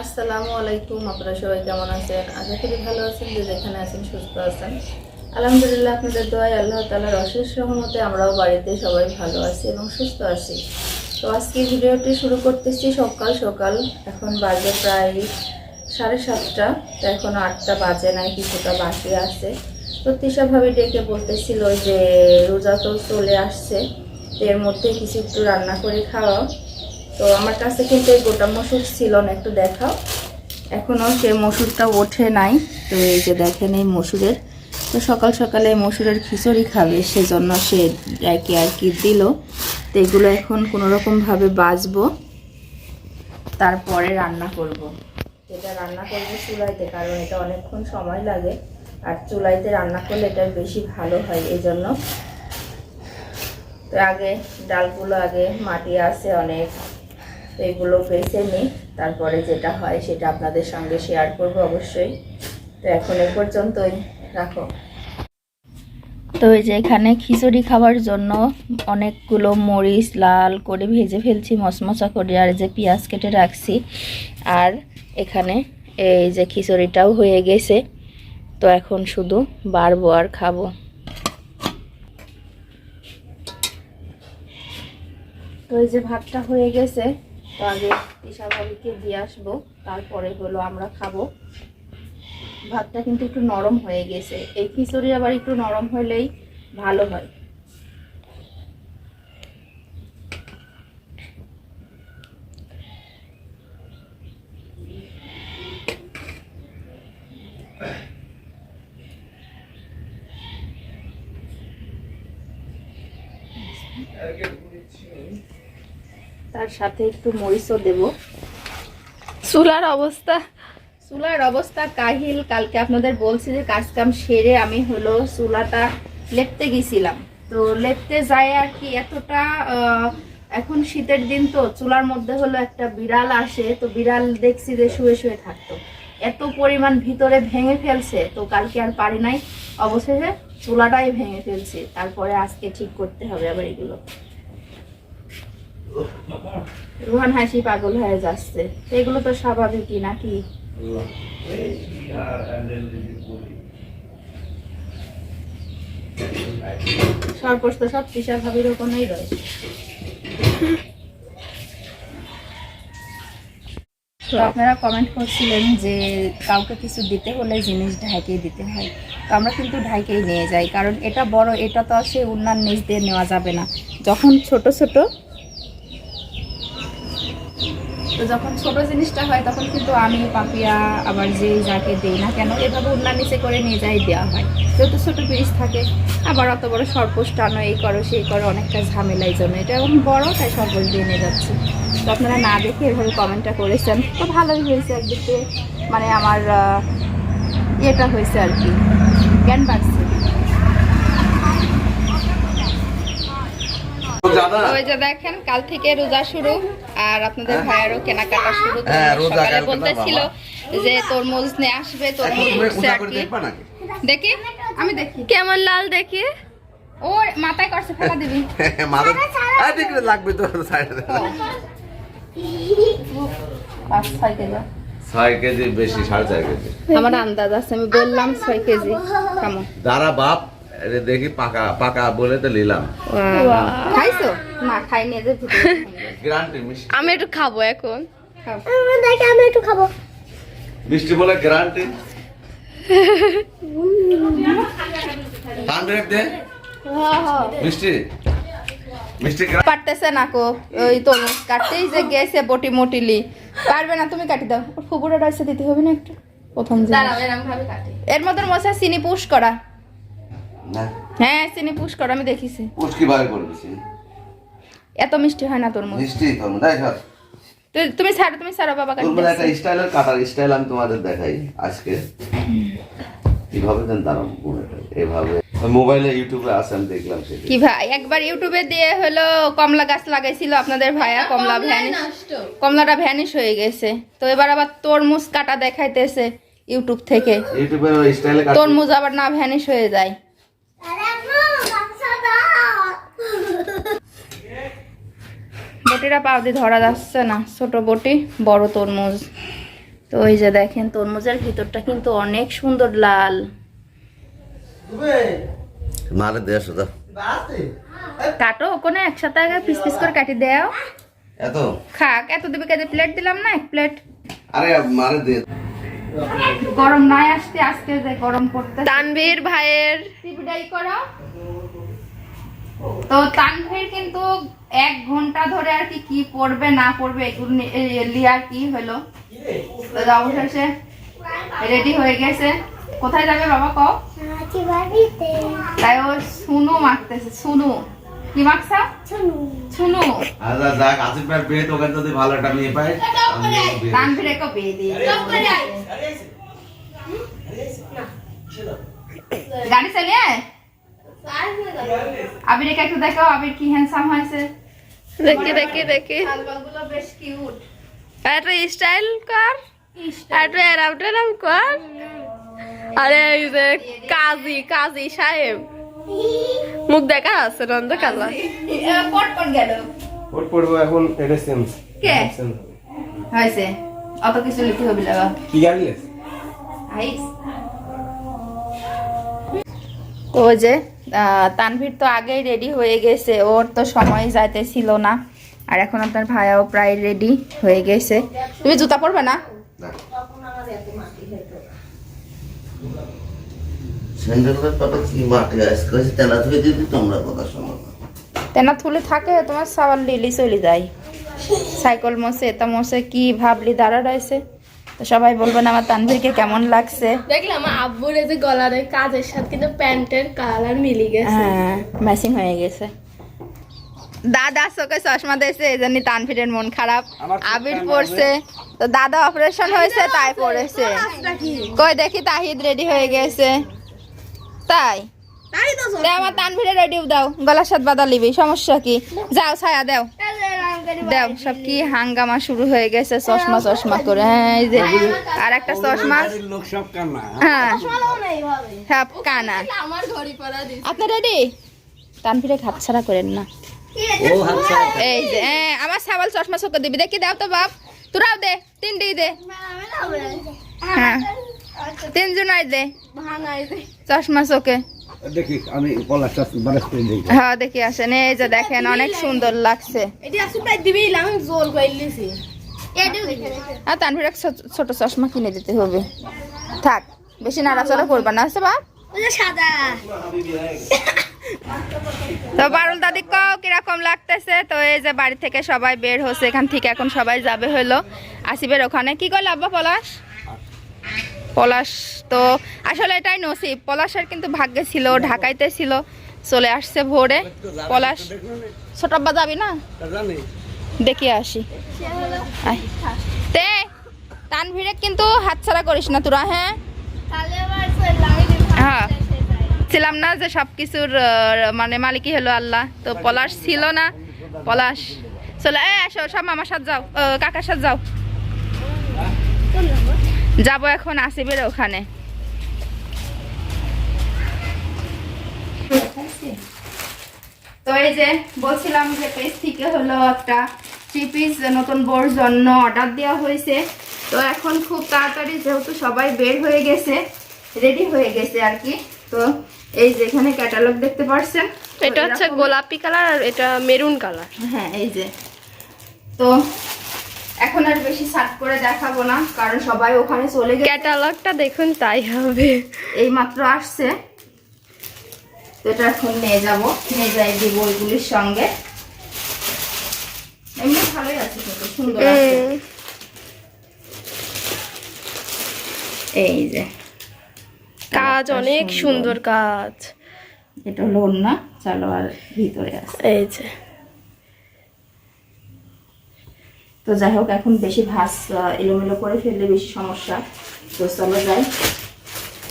আসসালামু আলাইকুম, আপনারা সবাই কেমন আছেন? আশা করি ভালো আছেন, যে যেখানে আছেন সুস্থ আছেন। আলহামদুলিল্লাহ, আপনাদের দোয়ায় আল্লাহ তালার অশেষ রহমতে আমরাও বাড়িতে সবাই ভালো আছি এবং সুস্থ আছি। তো আজকে ভিডিওটি শুরু করতেছি সকাল সকাল। এখন বাজে প্রায় সাড়ে সাতটা। তো এখন আটটা বাজে নাই, কিছুটা বাকি আছে। তো তৃষা ডেকে বলতেছিল যে রোজা তো চলে আসছে এর মধ্যে কিছু একটু রান্না করে খাওয়া তো আমার কাছে কিন্তু এই গোটা মসুর ছিল না, একটু দেখাও। এখনও সে মসুরটা ওঠে নাই। তো এই যে দেখেন এই মসুরের। তো সকাল সকালে মসুরের খিচুড়ি খাবে, সেজন্য সে আর কি আর কি দিল। তো এগুলো এখন কোনো রকমভাবে বাজবো। তারপরে রান্না করব। এটা রান্না করব চুলাইতে, কারণ এটা অনেকক্ষণ সময় লাগে। আর চুলাইতে রান্না করলে এটা বেশি ভালো হয়, এই জন্য। আগে ডালগুলো আগে মাটি আছে অনেক। তো এগুলো বেছে নিই তারপরে যেটা হয় সেটা আপনাদের সঙ্গে শেয়ার করব অবশ্যই। তো এখন এ পর্যন্তই। রাখো। তো এই যে এখানে খিচুড়ি খাওয়ার জন্য অনেকগুলো মরিচ লাল করে ভেজে ফেলছি মশমশা করে আর যে পেঁয়াজ কেটে রাখছি। আর এখানে এই যে খিচুড়িটাও হয়ে গেছে। তো এখন শুধু বাড়বো আর খাব। তো এই যে ভাতটা হয়ে গেছে। তো আগে ঈশা ভাবিকে দিয়ে আসব, তারপরে হলো আমরা খাব। ভাতটা কিন্তু একটু নরম হয়ে গেছে। এই খিচুড়ি আবার একটু নরম হলেই ভালো হয় তার সাথে একটু মরিচও দেব। চুলার অবস্থা। চুলার অবস্থা কাহিল কালকে আপনাদের বলছি যে কাজ কাম সেরে আমি হলো চুলাটা লেপতে গেছিলাম। তো লেপতে যায় আর কি এতটা এখন শীতের দিন তো চুলার মধ্যে হলো একটা বিড়াল আসে তো বিড়াল দেখছি যে শুয়ে শুয়ে থাকতো। এত পরিমাণ ভিতরে ভেঙে ফেলছে তো কালকে আর পারি নাই। অবশেষে চুলাটাই ভেঙে ফেলছে তারপরে আজকে ঠিক করতে হবে আবার এগুলো। রোহান হাসি পাগল হয়ে যাচ্ছে। এগুলো তো স্বাভাবিকই নাকি? সর্বশ তো সব ভাবির ওখানেই রয়েছে। তো আপনারা কমেন্ট করছিলেন যে কাউকে কিছু দিতে হলে জিনিস ঢাইকেই দিতে হয়। তো আমরা কিন্তু ঢাইকেই নিয়ে যাই কারণ এটা বড় এটা তো আর সে উন্নার নিচ দিয়ে নেওয়া যাবে না। যখন ছোট ছোট তো যখন ছোট জিনিসটা হয়, তখন কিন্তু আমি, পাপিয়া, আবার যে যাকে দেই না কেন, এভাবে উন্না নিচে করে নিয়ে যাই দেওয়া হয়। যেহেতু ছোট পিস থাকে, আবার অত বড় সরপোষ টানো, এই করো, সেই করো, অনেকটা ঝামেলা এই জন্য এটা এখন বড়, তাই সরপোষ দিয়ে নিয়ে যাচ্ছি। তো আপনারা না দেখে এভাবে কমেন্টটা করেছেন, তো ভালোই হয়েছে একদিকে। মানে আমার ইয়েটা হয়েছে আর কি, জ্ঞান বাড়ছে। ওই যে দেখেন কাল থেকে রোজা শুরু আর আপনাদের ভাইয়েরও কেনাকাটা শুরু তো হ্যাঁ, রোজা সকালে বলতেছিল যে তরমুজ নিয়ে আসবে তরমুজ উঠছে আর কি। দেখি? আমি দেখি। কেমন লাল দেখি? ও মাথায় করছে ফেলা দিবি। লাগবে তো সাইডে। পাঁচ ছয় কেজি। ছয় কেজি বেশি সাড়ে চার কেজি। আমার আন্দাজ আছে আমি বললাম ছয় কেজি। কেমন দাঁড়া বাপ এটা দেখি পাকা পাকা বলে তো নিলাম। খাইছো? না খাইনি এই যে গ্যারান্টি মিষ্টি। আমি একটু খাব এখন। দেখে আমি একটু খাব। মিষ্টি বলে গ্যারান্টি হান্ড্রেড দে। মিষ্টি। মিষ্টি পারতেছে না কো ওই তরমুজ কাটতেই যে গেছে বটি মটিলি। পারবে না তুমি কাটি দাও। ফুপুরে রয়েছে দিতে হবে না একটু। প্রথম। এর মধ্যে মশা চিনি পুশ করা। না। হ্যাঁ চিনি পুশ করা আমি দেখিছি। বার করবি এত মিষ্টি হয় না তরমুজ মিষ্টি তোর তুই- তুমি ছাড়ো তুমি ছাড়ো বাবা কাটি তোর একটা স্টাইলের কাটার স্টাইল আমি তোমাদের দেখাই আজকে। কীভাবে দেন দাঁড়ান এভাবে। মোবাইলে ইউটিউবে আছে আমি দেখলাম সেটা। কি ভাই একবার ইউটিউবে দিয়ে হলো কমলা গাছ লাগাইছিল আপনাদের ভাইয়া কমলা ভ্যানিশ কমলাটা ভ্যানিশ হয়ে গেছে। তো এবার আবার তরমুজ কাটা দেখাইতেছে ইউটিউব থেকে। ইউটিউবের স্টাইলে কাটা তরমুজ আবার না ভ্যানিশ হয়ে যায়। বটিটা দিয়ে ধরা যাচ্ছে না ছোট বটি বড় তরমুজ। তো ওই যে দেখেন তরমুজের ভিতরটা কিন্তু অনেক সুন্দর লাল। মারে দেশ তো কাটো ওখানে একসাথে আগে পিস পিস করে কাটি দেও। এত? খাক এত দিবি কাজে প্লেট দিলাম না এক প্লেট আরে মারে দে। গরম নাই আসতে আজকে যে গরম করতে তানভীর ভাইয়ের টিভিটাই করো। তো তানভীর কিন্তু এক ঘণ্টা ধরে আর কি কি পড়বে না পড়বে এগুলো লিয়ার কি হলো তো অবশেষে রেডি হয়ে গেছে কোথায় যাবে বাবা কও তাই ও সুনু মাখতেছে সুনু কি মাখছা সুনু আচ্ছা যাক আসিফ ভাই পেয়ে তোকে যদি ভালো একটা মেয়ে পাই আমি ওকে বিয়ে দেব। তানভীরে কো বিয়ে দিয়ে গাড়ি চালিয়ে আবির একটু দেখো আবির কি হ্যান্ডসাম হয়েছে। দেখি দেখি দেখি। শালগুলো বেশ কিউট একটা স্টাইল কর। এরাম টেরাম কর। আরে এই যে কাজী কাজী সাহেব। মুখ দেখা আছে রন্ধ কালা। পট পট গেল? ওর পড়ব এখন এটা সেন্স কে? হয়েছে। অত কিছু লিখতে হবে লাগা কি গাড়ি আইস। তো যে তানভীর তো আগেই রেডি হয়ে গেছে। ওর তো সময় যাইতে ছিল না। আর এখন আপনার ভাইয়াও প্রায় রেডি হয়ে গেছে। তুমি জুতা পরবে না। তেনা থুলে থাকে তোমার সাবান লিলি চলে যায়। সাইকেল মোসে তা মোসে কি ভাবলি দাঁড়া রয়েছে। তো সবাই বলবেন আমার তানভীরকে কেমন লাগছে? দেখলাম আব্বুর এই যে গলার এই কাজের সাথে কিন্তু প্যান্টের কালার মিলি গেছে। হ্যাঁ ম্যাচিং হয়ে গেছে। দাদা চোখে চশমা দিয়েছে এই জন্য তানভীরের মন খারাপ। আবির পড়ছে। তো দাদা অপারেশন হয়েছে তাই পড়েছে। কই দেখি তাহিদ রেডি হয়ে গেছে। তাই? তাই তো আমার তানভীরে রেডি দাও। গলার সাথে বাদা লিবি সমস্যা কি? যাও ছায়া দাও। দাও সব কি হাঙ্গামা শুরু হয়ে গেছে চশমা চশমা করে। হ্যাঁ এই যে আর একটা চশমা। লোক সব হ্যাঁ সব কানা। আমার ঘড়ি পরা দিস আপনি রেডি তানভীরে ঘাট ছাড়া করেন না। এই যে এ, আমার সাবাল চশমা চোখে দিবি। দেখি দাও তো বাপ। তোরাও দে তিনটেই দে। হ্যাঁ। তিনজনাই দে। দে। চশমা চোখে দেখি আমি পলাশটা বারাস করে দেখি। হ্যাঁ দেখি আসেন। এই যে দেখেন অনেক সুন্দর লাগছে। এটি আসলে প্রায় দিবি আমি জোর কইলিছি আর তানভীর এক ছোট চশমা কিনে দিতে হবে। থাক বেশি নাড়াচাড়া করবা না আছে সাদা। তো বারুল দাদি কও কীরকম লাগতেছে? তো এই যে বাড়ি থেকে সবাই বের হচ্ছে এখান থেকে এখন সবাই যাবে হলো। আসিবের ওখানে। কি করল আব্বা পলাশ? পলাশ তো আসলে এটাই নসিব। পলাশের কিন্তু ভাগ্যে ছিল, ঢাকাইতে ছিল, চলে আসছে ভোরে। পলাশ, ছোট আব্বা যাবি না? দেখি আসি। তে, তানভীরে কিন্তু হাতছাড়া করিস না তোরা হ্যাঁ? হ্যাঁ। ছিলাম না যে সব কিছুর মানে মালিকই হলো আল্লাহ। তো পলাশ ছিল না। পলাশ, চলে, এ, আসো, সব মামার সাথে যাও কাকার সাথে যাও। যাব এখন আসিবের ওখানে। তো এই যে বলছিলাম যে পেজ থেকে হলো একটা থ্রি পিস নতুন বোর জন্য অর্ডার দেওয়া হয়েছে। তো এখন খুব তাড়াতাড়ি যেহেতু সবাই বের হয়ে গেছে রেডি হয়ে গেছে আর কি। তো এই যে এখানে ক্যাটালগ দেখতে পাচ্ছেন তো এটা হচ্ছে গোলাপি কালার আর এটা মেরুন কালার। হ্যাঁ এই যে। তো এখন আর বেশি সার্চ করে দেখাবো না কারণ সবাই ওখানে চলে গেছে। ক্যাটালগটা দেখুন তাই হবে। এই মাত্র আসছে। তো এটা এখন নিয়ে যাব নিয়ে যাই দিব ওইগুলির সঙ্গে। এমনি ভালোই আছে কিন্তু সুন্দর আছে। এই যে। কাজ অনেক সুন্দর। কাজ। এটা হলো না চলো আর ভিতরে আছে এই যে। তো যাই হোক এখন বেশি ভাস এলোমেলো করে ফেললে বেশি সমস্যা। তো চলো যাই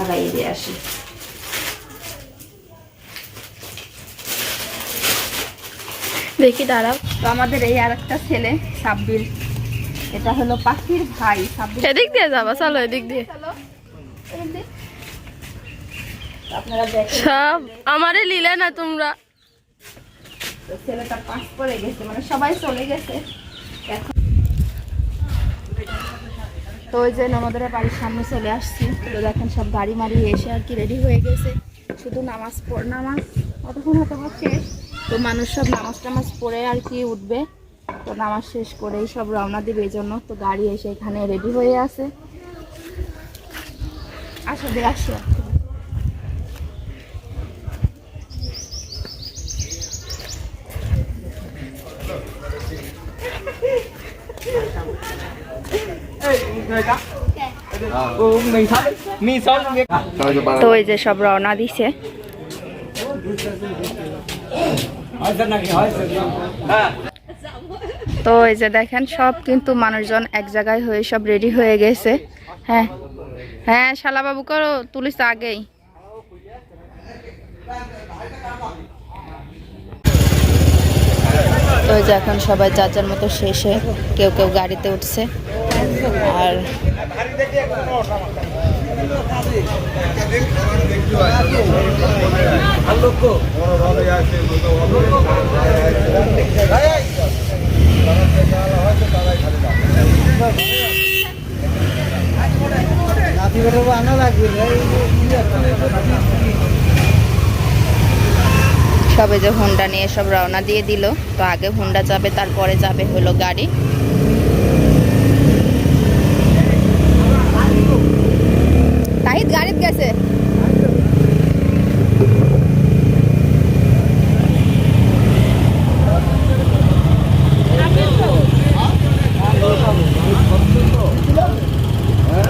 আগাই দিয়ে আসি। দেখি দাঁড়াও। তো আমাদের এই আর একটা ছেলে সাব্বির। এটা হলো পাখির ভাই সাব্বির। এদিক দিয়ে যাবা চলো এদিক দিয়ে। সব আমারে লিলে না তোমরা। ছেলেটা পাস করে গেছে মানে সবাই চলে গেছে। এখন তো ওই যে আমাদের বাড়ির সামনে চলে আসছি। তো দেখেন সব গাড়ি মারি এসে আর কি রেডি হয়ে গেছে। শুধু নামাজ পড় নামাজ অতক্ষণ হতে হচ্ছে তো মানুষ সব নামাজ টামাজ পড়ে আর কি উঠবে। তো নামাজ শেষ করেই সব রওনা দিবে এই জন্য। তো গাড়ি এসে এখানে রেডি হয়ে আছে। আসো, দিয়ে আসি। তো তো এই যে সব রওনা দিছে তো এই যে দেখেন সব কিন্তু মানুষজন এক জায়গায় হয়ে সব রেডি হয়ে গেছে। হ্যাঁ। হ্যাঁ শালাবাবুকেও তুলিস আগেই। তো এই যে এখন সবাই যার যার মতো শেষে কেউ কেউ গাড়িতে উঠছে। আর সবে যে হুন্ডা নিয়ে সব রওনা দিয়ে দিল, তো আগে হুন্ডা যাবে, তারপরে যাবে হলো গাড়ি তাহিদ গাড়িত গেছে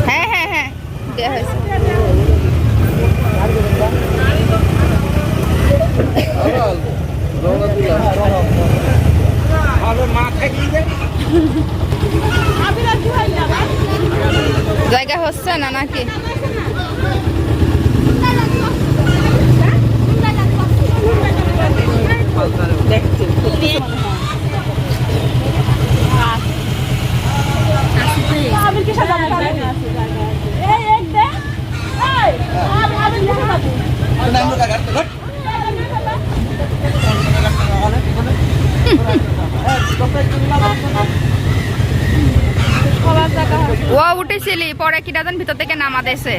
হ্যাঁ হ্যাঁ হ্যাঁ দেওয়া হয়েছে হবে মা থাকি জায়গা হচ্ছে না নাকি? ও উঠেছিলি পরে কিটা দিন ভিতর থেকে নামা দিব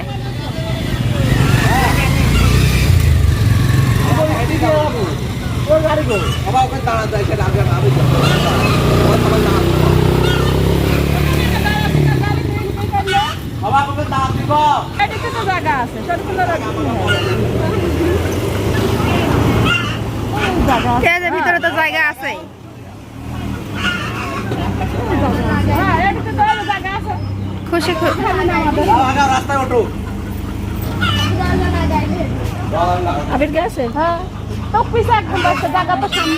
ঠিক আছে ভিতরে তো জায়গা আছে? খুশি আবির গেছে? হ্যাঁ। তো পিছা একদম জায়গা তো সামনে।